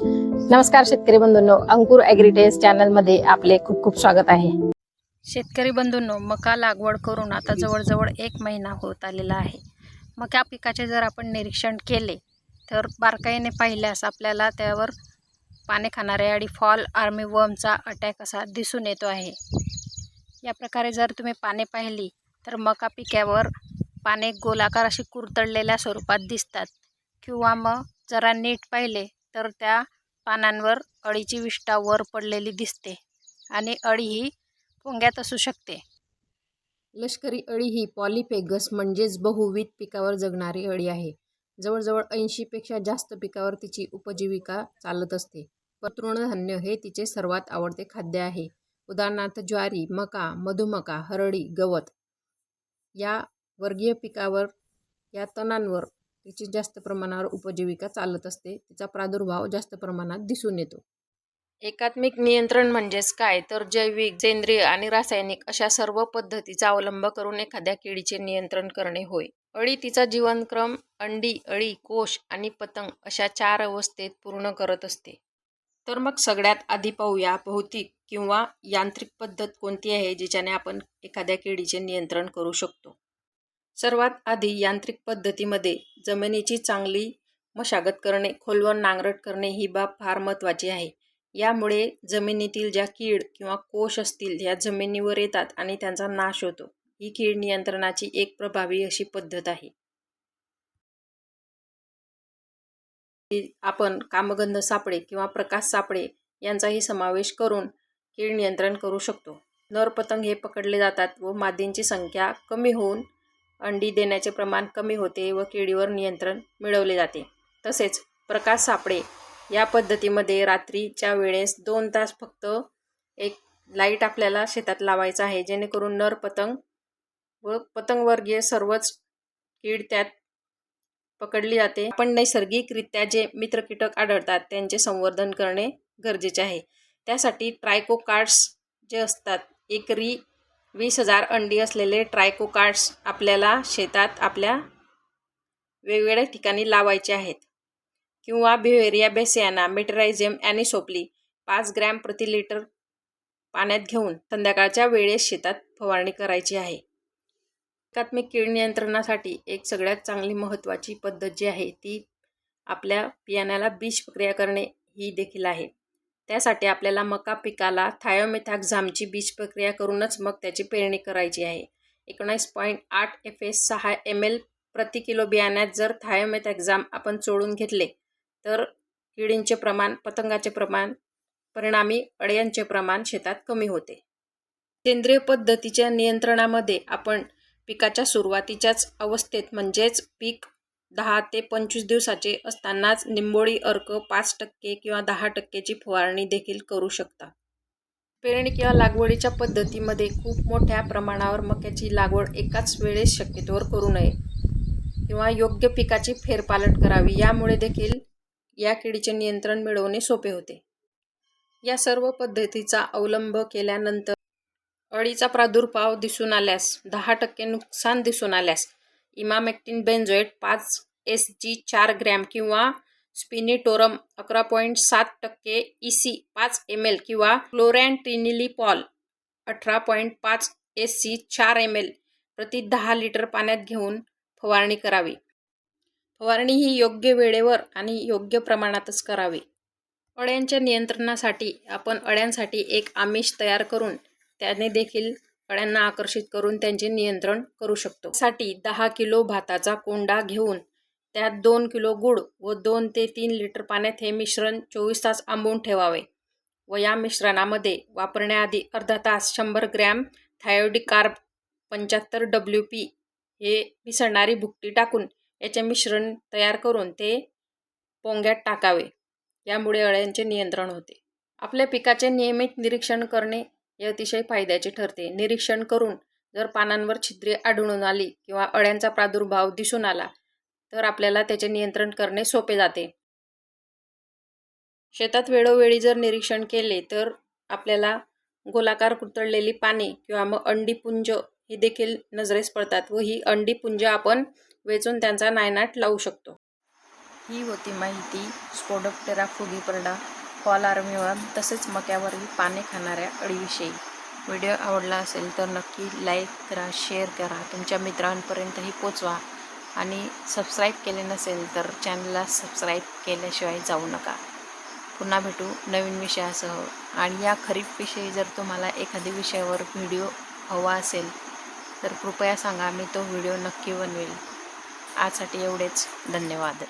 नमस्कार शेतकरी बंधूंनो अंकुर ॲग्रिटेस चॅनलमध्ये आपले खूप खूप स्वागत आहे. शेतकरी बंधूंनो मका लागवड करून आता जवळजवळ एक महिना होत आलेला आहे. मका पिकाचे जर आपण निरीक्षण केले तर बारकाईने पाहिल्यास आपल्याला त्यावर पाने खाणारे आणि फॉल आर्मी वर्मचा अटॅक असा दिसून येतो आहे. या प्रकारे जर तुम्ही पाने पाहिली तर मका पिकावर पाने गोलाकार अशी कुरतडलेल्या स्वरूपात दिसतात. किंवा मग जरा नीट पाहिले तर त्या पानांवर अळीची विष्ठा वर पडलेली दिसते आणि अळी ही पोंग्यात असू शकते. लष्करी अळी ही पॉलिफेगस म्हणजेच बहुविध पिकावर जगणारी अळी आहे. जवळजवळ ऐंशीपेक्षा जास्त पिकावर तिची उपजीविका चालत असते. तृणधान्य हे तिचे सर्वात आवडते खाद्य आहे. उदाहरणार्थ ज्वारी मका मधुमका हरळी गवत या वर्गीय पिकावर या तणांवर तिची जास्त प्रमाणावर उपजीविका चालत असते. तिचा प्रादुर्भाव जास्त प्रमाणात दिसून येतो. एकात्मिक नियंत्रण म्हणजेच काय? तर जैविक सेंद्रिय आणि रासायनिक अशा सर्व पद्धतीचा अवलंब करून एखाद्या किडीचे नियंत्रण करणे होय. अळी तिचा जीवनक्रम अंडी अळी कोश आणि पतंग अशा चार अवस्थेत पूर्ण करत असते. तर मग सगळ्यात आधी पाहूया भौतिक किंवा यांत्रिक पद्धत कोणती आहे जिच्याने आपण एखाद्या किडीचे नियंत्रण करू शकतो? सर्वात आधी यांत्रिक पद्धतीमध्ये जमिनीची चांगली मशागत करणे खोलवर नांगरट करणे ही बाब फार महत्त्वाची आहे. यामुळे जमिनीतील ज्या कीड किंवा कोश असतील ह्या जमिनीवर येतात आणि त्यांचा नाश होतो. ही कीड नियंत्रणाची एक प्रभावी अशी पद्धत आहे. आपण कामगंध सापळे किंवा प्रकाश सापळे यांचाही समावेश करून कीड नियंत्रण करू शकतो. नरपतंग हे पकडले जातात व मादींची संख्या कमी होऊन अंडी देण्याचे प्रमाण कमी होते व किडीवर नियंत्रण मिळवले जाते. तसेच प्रकाश सापळे या पद्धतीमध्ये रात्रीच्या वेळेस दोन तास फक्त एक लाइट आपल्याला शेतात लावायचा आहे जेणेकरून नर पतंग व पतंगवर्गीय सर्वच कीड त्यात पकडली जाते. पण नैसर्गिकरित्या जे मित्र कीटक आढळतात त्यांचे संवर्धन करणे गरजेचे आहे. त्यासाठी ट्रायको कार्ड्स जे असतात एकरी वीस हजार अंडी असलेले ट्रायकोकार्ड्स आपल्याला शेतात आपल्या वेगवेगळ्या ठिकाणी लावायचे आहेत. किंवा बिव्हेरिया बेसियाना मेटरायझेम ॲनिसोपली पाच ग्रॅम प्रति लिटर पाण्यात घेऊन संध्याकाळच्या वेळेस शेतात फवारणी करायची आहे. एकात्मिक कीड नियंत्रणासाठी एक सगळ्यात चांगली महत्त्वाची पद्धत जी आहे ती आपल्या बियाण्याला बीज प्रक्रिया करणे ही देखील आहे. त्यासाठी आपल्याला मका पिकाला थायोमेथॅक्झामची बीज प्रक्रिया करूनच मग त्याची पेरणी करायची आहे. एकोणीस पॉईंट आठ एफ एस सहा एम एल प्रति किलो बियाण्यात जर थायोमेथॅक्झाम आपण चोळून घेतले तर किडींचे प्रमाण पतंगाचे प्रमाण परिणामी अळ्यांचे प्रमाण शेतात कमी होते. सेंद्रिय पद्धतीच्या नियंत्रणामध्ये आपण पिकाच्या सुरुवातीच्याच अवस्थेत म्हणजेच पीक दहा ते पंचवीस दिवसाचे असतानाच निंबोळी अर्क पाच टक्के किंवा दहा टक्केची फवारणी देखील करू शकता. पेरणी किंवा लागवडीच्या पद्धतीमध्ये खूप मोठ्या प्रमाणावर मक्याची लागवड एकाच वेळेस शक्यतोवर करू नये किंवा योग्य पिकाची फेरपालट करावी यामुळे देखील या किडीचे नियंत्रण मिळवणे सोपे होते. या सर्व पद्धतीचा अवलंब केल्यानंतर अळीचा प्रादुर्भाव दिसून आल्यास दहा टक्के नुकसान दिसून आल्यास इमामेक्टिन बेन्झोएट पाच एस जी चार ग्रॅम किंवा स्पिनिटोरम अकरा पॉईंट सात टक्के ई सी पाच एम एल किंवा क्लोरॅन्टिनिलिपॉल अठरा पॉईंट पाच एस सी चार एम एल प्रति दहा लिटर पाण्यात घेऊन फवारणी करावी. फवारणी ही योग्य वेळेवर आणि योग्य प्रमाणातच करावी. अळ्यांच्या नियंत्रणासाठी आपण अळ्यांसाठी एक आमिष तयार करून त्याने देखील अळ्यांना आकर्षित करून त्यांचे नियंत्रण करू शकतो. साठी दहा किलो भाताचा कोंडा घेऊन त्यात दोन किलो गुळ व दोन ते तीन लिटर पाण्यात हे मिश्रण चोवीस तास आंबवून ठेवावे व या मिश्रणामध्ये वापरण्याआधी अर्धा तास शंभर ग्रॅम थायोडिक कार्ब पंच्याहत्तर डब्ल्यू पी हे मिसळणारी भुकटी टाकून याचे मिश्रण तयार करून ते पोंग्यात टाकावे. यामुळे अळ्यांचे नियंत्रण होते. आपल्या पिकाचे नियमित निरीक्षण करणे हे अतिशय फायद्याचे ठरते. निरीक्षण करून जर पानांवर छिद्रे आढळून आली किंवा अळ्यांचा प्रादुर्भाव दिसून आला तर आपल्याला त्याचे नियंत्रण करणे सोपे जाते. शेतात वेळोवेळी जर निरीक्षण केले तर आपल्याला गोलाकार कुतळलेली पाने किंवा मग अंडीपुंज ही देखील नजरेस पडतात व ही अंडीपुंज आपण वेचून त्यांचा नायनाट लावू शकतो. ही होती माहिती. स्पोडोप्टेरा फुगीपरडा फॉल आर्मीवर्म तसेच मक्यावरील पाने खाणाऱ्या अळीविषयी. व्हिडिओ आवडला असेल तर नक्की लाईक करा शेअर करा. तुमच्या मित्रांपर्यंतही पोचवा. आणि सबस्क्राईब केले नसेल तर चॅनलला सबस्क्राईब केल्याशिवाय जाऊ नका. पुन्हा भेटू नवीन विषयासह. आणि या खरीपविषयी जर तुम्हाला एखाद्या विषयावर व्हिडिओ हवा असेल तर कृपया सांगा मी तो व्हिडिओ नक्की बनवेल. आजसाठी एवढेच. धन्यवाद.